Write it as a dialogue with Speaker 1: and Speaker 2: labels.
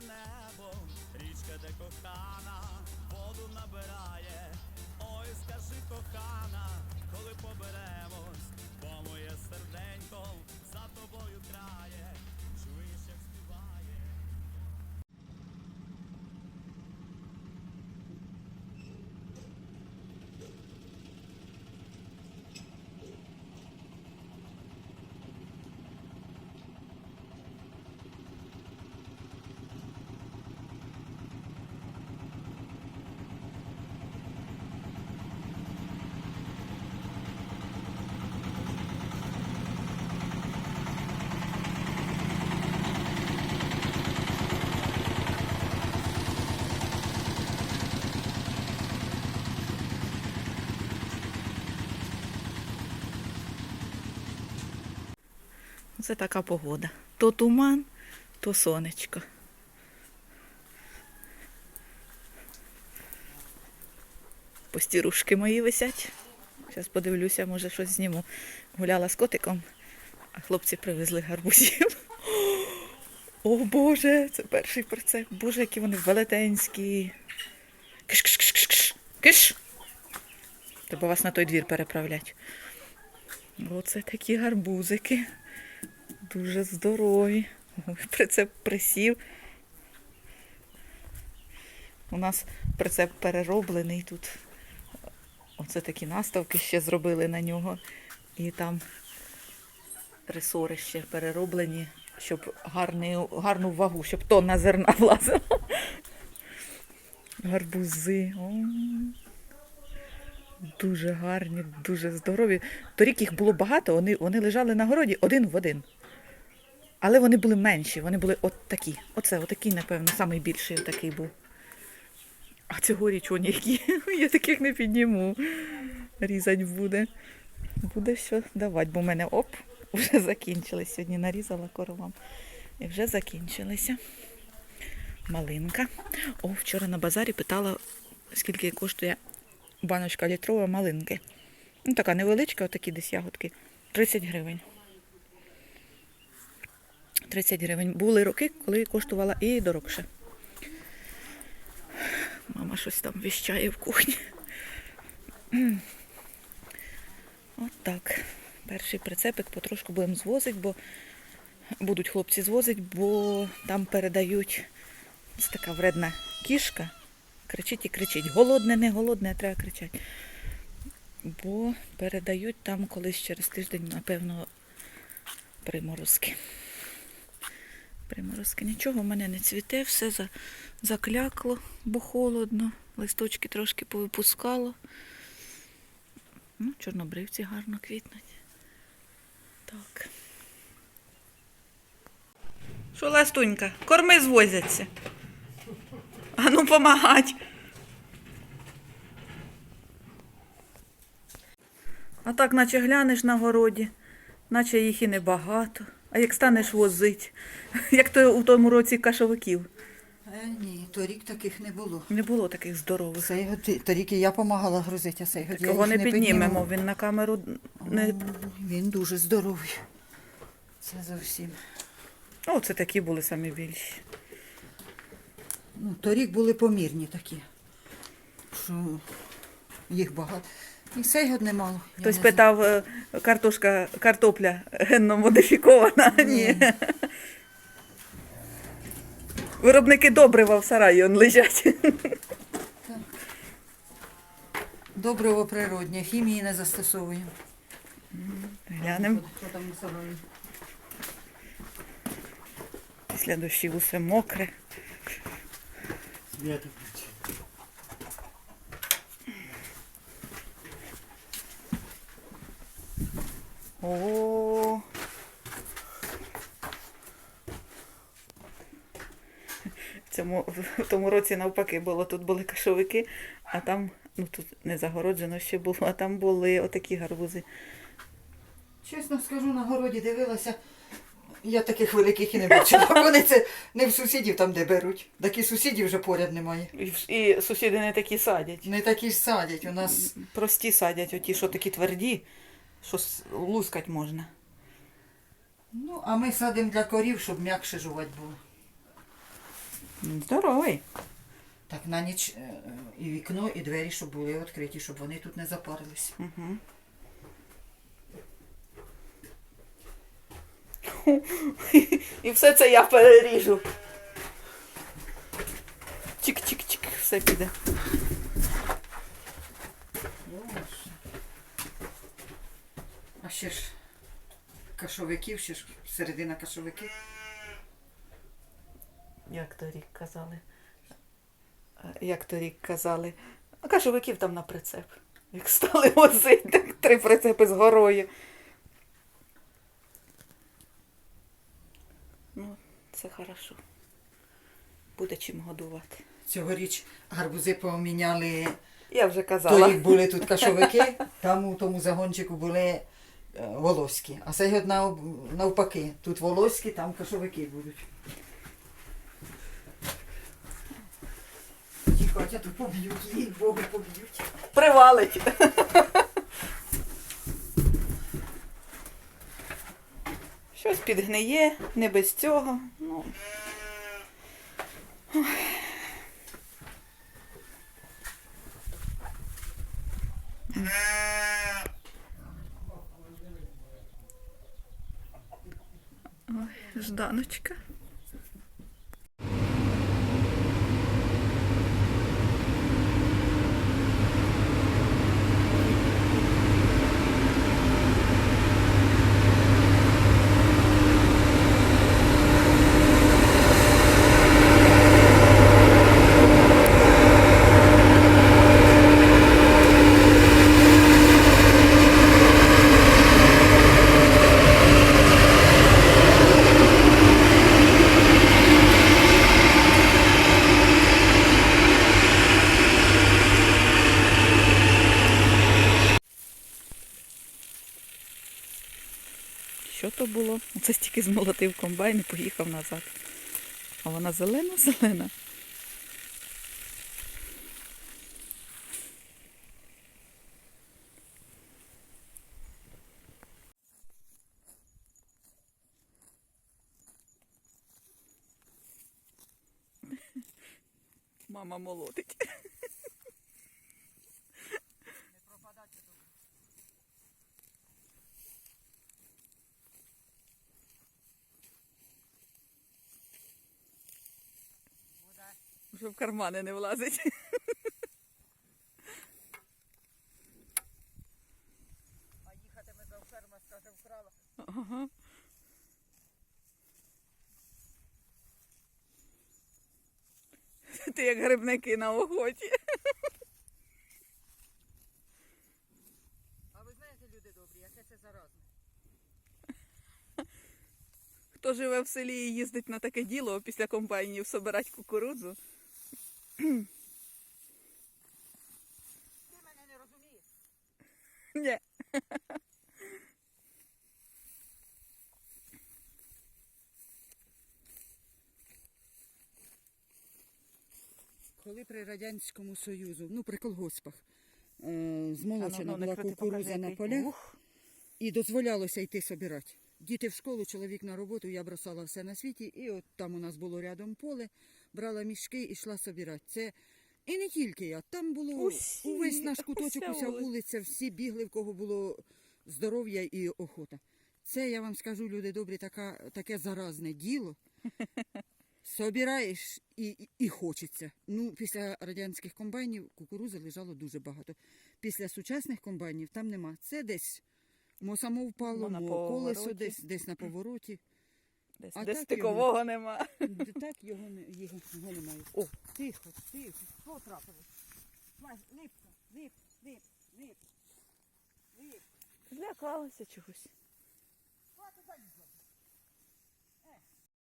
Speaker 1: небо, річка, де кохана, воду набирає. Ой, скажи, кохана, коли поберемось, бо моє серденько за тобою крає,
Speaker 2: Це така погода. То туман, то сонечко. Постірушки мої висять. Зараз подивлюся, може щось зніму. Гуляла з котиком, а хлопці привезли гарбузів. О Боже, це перший прицеп. Боже, які вони велетенські. Киш-киш-киш-киш. Киш. Треба вас на той двір переправлять. Оце такі гарбузики. Дуже здорові. Прицеп присів. У нас прицеп перероблений тут. Оце такі наставки ще зробили на нього. І там ресори ще перероблені, щоб гарний, гарну вагу, щоб тонна зерна влазила. Гарбузи. О, дуже гарні, дуже здорові. Торік їх було багато, вони, вони лежали на городі один в один. Але вони були менші, вони були от такі. Оце, отакий, напевно, найбільший такий був. А цьогоріч вони які. Я таких не підніму. Різать буде. Буде що давати, бо в мене оп, вже закінчились. Сьогодні нарізала коровам. І вже закінчилися. Малинка. О, вчора на базарі питала, скільки коштує баночка літрова малинки. Ну, така невеличка, отакі десь ягодки. 30 гривень. 30 гривень. Були роки, коли коштувала і дорогше. Мама щось там віщає в кухні. От так. Перший прицепик потрошку будемо звозити, бо будуть хлопці звозити, бо там передають ось така вредна кішка. Кричить і кричить. Голодне, не голодне, а треба кричати. Бо передають там колись через тиждень, напевно, приморозки. Приморозки. Нічого в мене не цвіте, все за, заклякло, бо холодно. Листочки трошки повипускало. Ну, чорнобривці гарно квітнуть. Так. Що, Ластунька, корми звозяться. А ну помагать. А так, наче глянеш на городі, наче їх і небагато. А як станеш возить, як то у тому році кашовиків.
Speaker 3: Е, ні, торік таких не було.
Speaker 2: Не було таких здорових.
Speaker 3: Цей год, торік і я допомагала грузити, а цей год я
Speaker 2: Кого
Speaker 3: їх
Speaker 2: не піднімемо,
Speaker 3: підніму.
Speaker 2: він на камеру не.
Speaker 3: Він дуже здоровий. Це зовсім.
Speaker 2: О, це такі були самі більші.
Speaker 3: Ну, торік були помірні такі. Що їх багато. І цей год немало.
Speaker 2: Хтось
Speaker 3: не
Speaker 2: питав, е, картошка, картопля генно модифікована. Ні.
Speaker 3: Ні.
Speaker 2: Виробники добрива в сараї он лежать.
Speaker 3: Добриво природнє, хімії не застосовуємо.
Speaker 2: Глянемо.
Speaker 3: Що там у салоні?
Speaker 2: Після дощів усе мокре.
Speaker 1: Свято
Speaker 2: О. В цьому в тому році навпаки було. Тут були кашовики, а там, ну тут не загороджено ще було, а там були отакі гарбузи.
Speaker 3: Чесно скажу, на городі дивилася. Я таких великих і не бачила. Вони це не в сусідів там, де беруть. Такі сусідів вже поряд немає.
Speaker 2: І, і сусіди не такі садять.
Speaker 3: Не такі ж садять. У нас
Speaker 2: Прості садять, оті, що такі тверді, що лускать можна.
Speaker 3: Ну, а ми садимо для корів, щоб м'якше жувати було.
Speaker 2: Здоровий.
Speaker 3: Так на ніч е, і вікно, і двері, щоб були відкриті, щоб вони тут не запарились.
Speaker 2: Угу. І все це я переріжу. Чик-чик-чик, все піде.
Speaker 3: А ще ж кашовиків, ще ж середина кашовиків.
Speaker 2: Як торік казали. Е, Як торік казали. Кашовиків там на прицеп. Як стали возити, так три прицепи з горою. Ну, це хорошо. Буде чим годувати.
Speaker 3: Цьогоріч гарбузи поміняли.
Speaker 2: Я вже казала.
Speaker 3: Торік були тут кашовики, там у тому загончику були волоські. А нав- навпаки. Тут волоські, там кашовики будуть. Тихо, а тут поб'ють, їй Богу поб'ють.
Speaker 2: Привалить. Щось підгниє, не без цього. Ну. Ой. Жданочка. То було? Це стільки змолотив комбайн і поїхав назад. А вона зелена-зелена. Мама молотить. Вже в кармани не влазить.
Speaker 3: А їхатиме до ферма, скаже, вкрала.
Speaker 2: Ага. Ти як грибники на охоті.
Speaker 3: А ви знаєте, люди добрі, яке це заразне?
Speaker 2: Хто живе в селі і їздить на таке діло після комбайнів собирати кукурудзу?
Speaker 3: Ти мене не розумієш.
Speaker 2: Ні.
Speaker 3: Коли при Радянському Союзу, ну при колгоспах, е, змолочена
Speaker 2: ну, ну,
Speaker 3: була кукуруза на полях і дозволялося йти собирати. Діти в школу, чоловік на роботу, я бросала все на світі, і от там у нас було рядом поле, брала мішки і йшла собирати. Це і не тільки я, там було
Speaker 2: Усі,
Speaker 3: увесь наш куточок,
Speaker 2: уся
Speaker 3: уся
Speaker 2: вулиця.
Speaker 3: всі бігли, в кого було здоров'я і охота. Це я вам скажу, люди добрі, така, таке заразне діло. Собираєш і, і, і хочеться. Ну, після радянських комбайнів кукурузи лежало дуже багато. Після сучасних комбайнів там нема. Це десь мо само впало,
Speaker 2: Мо
Speaker 3: колесо десь, десь на повороті.
Speaker 2: Десь,
Speaker 3: А
Speaker 2: десь стикового нема.
Speaker 3: Так його, не- його, його немає. О, тихо, тихо. Що трапилось? Липка, лип, лип, лип, лип.
Speaker 2: Злякалася чогось.